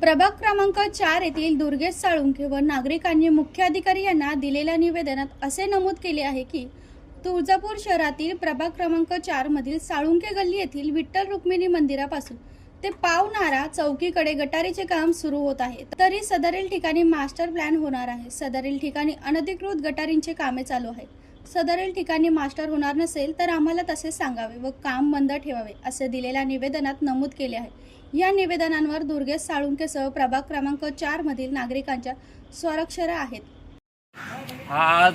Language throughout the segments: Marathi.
प्रभाग क्रमांक चार येथील दुर्गेश साळुंखे व नागरिकांनी मुख्याधिकारी यांना दिलेल्या निवेदनात असे नमूद केले आहे की तुळजापूर शहरातील प्रभाग क्रमांक चार मधील साळुंखे गल्ली येथील विठ्ठल रुक्मिणी मंदिरापासून ते पावनारा चौकीकडे गटारीचे काम सुरू होत आहे. तरी सदरील ठिकाणी मास्टर प्लॅन होणार आहे. सदरील ठिकाणी अनधिकृत गटारींचे कामे चालू आहेत. सदरील ठिकाणी मास्टर होणार नसेल तर आम्हाला तसे सांगावे व काम बंद ठेवावे असे दिलेल्या निवेदनात नमूद केले आहे. या निवेदनांवर दुर्गेश साळुंकेसह प्रभाग क्रमांक चार मधील नागरिकांच्या स्वाक्षऱ्या आहेत. आज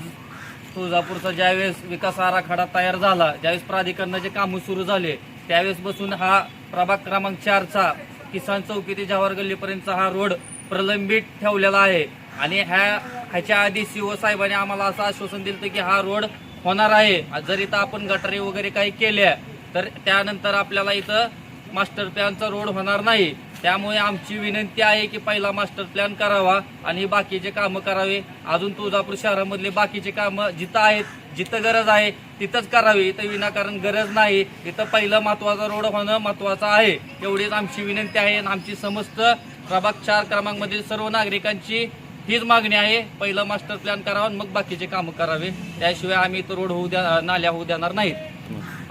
तुळजापूरचा ज्यावेळेस विकास आराखडा तयार झाला ज्यावेळेस प्राधिकरणाचे कामं सुरू झाले त्यावेळेस बसून हा प्रभाग क्रमांक चारचा किसान चौकी ते जवाहर गल्लीपर्यंतचा हा रोड प्रलंबित ठेवलेला आहे. आणि ह्या ह्याच्या आधी सीओ साहेबांनी आम्हाला असं आश्वासन दिलं की हा रोड होणार आहे. जर इथं आपण गटारी वगैरे काही केल्या तर त्यानंतर आपल्याला इथं मास्टर प्लॅनचा रोड होणार नाही. त्यामुळे आमची विनंती आहे की पहिला मास्टर प्लॅन करावा आणि बाकीचे कामं करावे. अजून तुळजापूर शहरामधले बाकीचे कामं जिथं आहेत जिथं गरज आहे तिथंच करावी. इथं विनाकारण गरज नाही. इथं पहिलं महत्त्वाचा रोड होणं महत्वाचं आहे. एवढीच आमची विनंती आहे आणि आमची समस्त प्रभाग चार क्रमांकमधील सर्व नागरिकांची हीच मागणी आहे. पहिलं मास्टर प्लॅन करावा आणि मग बाकीचे कामं करावे. त्याशिवाय आम्ही तर रोड होऊ द्या नाल्या होऊ देणार नाहीत.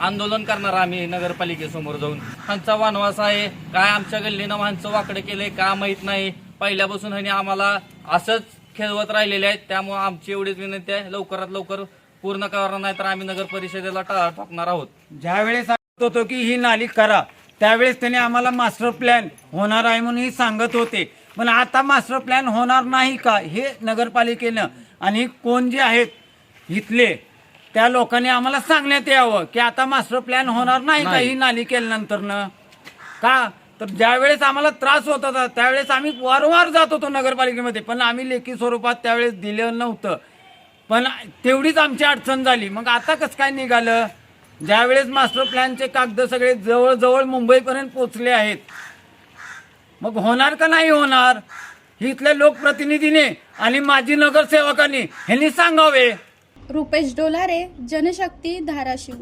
आंदोलन करणार आम्ही नगरपालिकेसमोर जाऊन. ह्यांचा वनवास आहे. काय आमच्या गल्लीनं ह्यांचं वाकडं केलंय का माहीत नाही. पहिल्यापासून ह्यांनी आम्हाला असंच खेळवत राहिलेले आहेत. त्यामुळे आमची एवढीच विनंती आहे. लवकरात लवकर पूर्ण करणार नाही तर आम्ही नगर परिषदेला टाळा टाकणार आहोत. ज्यावेळेस सांगत होतो की ही नाली करा त्यावेळेस त्याने आम्हाला मास्टर प्लॅन होणार आहे म्हणून ही सांगत होते. पण आता मास्टर प्लॅन होणार नाही का हे नगरपालिकेनं? आणि कोण जे आहेत इथले त्या लोकांनी आम्हाला सांगण्यात यावं की आता मास्टर प्लॅन होणार नाही का. ही नाली केल्यानंतर का? तर ज्यावेळेस आम्हाला त्रास होत होता त्यावेळेस आम्ही वारंवार जात होतो नगरपालिकेमध्ये पण आम्ही लेखी स्वरूपात त्यावेळेस दिलं नव्हतं. पण तेवढीच आमची अडचण झाली. मग आता कसं काय निघालं? ज्यावेळेस मास्टर प्लॅनचे कागद सगळे जवळजवळ मुंबईपर्यंत पोचले आहेत मग होणार का नाही होणार? इथल्या लोकप्रतिनिधीने आणि माजी नगरसेवकांनी ह्यांनी सांगावे. रुपेश डोलारे जनशक्ती धाराशिव.